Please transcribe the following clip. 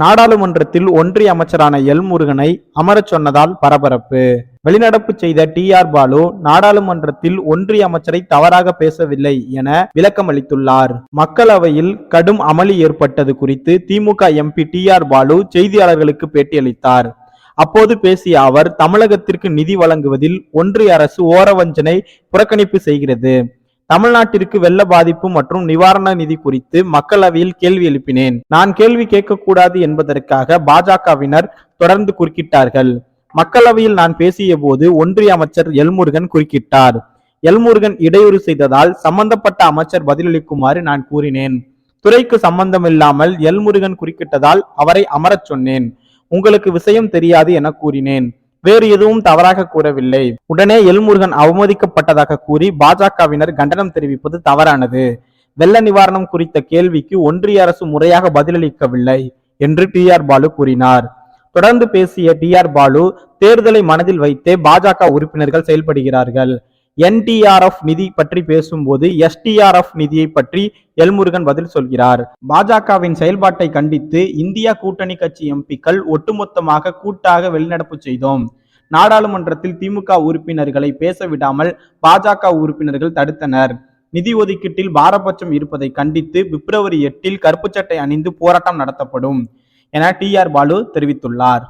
நாடாளுமன்றத்தில் ஒன்றிய அமைச்சரான எல் முருகனை அமரச் சொன்னதால் பரபரப்பு. வெளிநடப்பு செய்த டி ஆர் பாலு நாடாளுமன்றத்தில் ஒன்றிய அமைச்சரை தவறாக பேசவில்லை என விளக்கம் அளித்துள்ளார். மக்களவையில் கடும் அமளி ஏற்பட்டது குறித்து DMK MP T R Balu செய்தியாளர்களுக்கு பேட்டியளித்தார். அப்போது பேசிய அவர் தமிழகத்திற்கு நிதி வழங்குவதில் ஒன்றிய அரசு ஓரவஞ்சனை புறக்கணிப்பு செய்கிறது. தமிழ்நாட்டிற்கு வெள்ள பாதிப்பு மற்றும் நிவாரண நிதி குறித்து மக்களவையில் கேள்வி எழுப்பினேன். நான் கேள்வி கேட்கக்கூடாது என்பதற்காக பாஜகவினர் தொடர்ந்து குறுக்கிட்டார்கள். மக்களவையில் நான் பேசிய போது ஒன்றிய அமைச்சர் எல்முருகன் குறுக்கிட்டார். எல்முருகன் இடையூறு செய்ததால் சம்பந்தப்பட்ட அமைச்சர் பதிலளிக்குமாறு நான் கூறினேன். துறைக்கு சம்பந்தமில்லாமல் எல்முருகன் குறுக்கிட்டதால் அவரை அமரச் சொன்னேன். உங்களுக்கு விஷயம் தெரியாது என கூறினேன். வேறு எதுவும் தவறாக கூறவில்லை. உடனே எல்முருகன் அவமதிக்கப்பட்டதாக கூறி பாஜகவினர் கண்டனம் தெரிவிப்பது தவறானது. வெள்ள நிவாரணம் குறித்த கேள்விக்கு ஒன்றிய அரசு முறையாக பதிலளிக்கவில்லை என்று டி ஆர் பாலு கூறினார். தொடர்ந்து பேசிய டி ஆர் பாலு தேர்தலை மனதில் வைத்தே பாஜக உறுப்பினர்கள் செயல்படுகிறார்கள். என்டிஆர்எஃப் நிதி பற்றி பேசும்போது எஸ்டிஆர்எஃப் நிதியை பற்றி எல்முருகன் பதில் சொல்கிறார். பாஜகவின் செயல்பாட்டை கண்டித்து இந்தியா கூட்டணி கட்சி எம்பிக்கள் ஒட்டுமொத்தமாக கூட்டாக வெளிநடப்பு செய்தோம். நாடாளுமன்றத்தில் திமுக உறுப்பினர்களை பேச விடாமல் பாஜக உறுப்பினர்கள் தடுத்தனர். நிதி ஒதுக்கீட்டில் பாரபட்சம் இருப்பதை கண்டித்து பிப்ரவரி எட்டில் கருப்பு சட்டை அணிந்து போராட்டம் நடத்தப்படும் என டி ஆர் பாலு தெரிவித்துள்ளார்.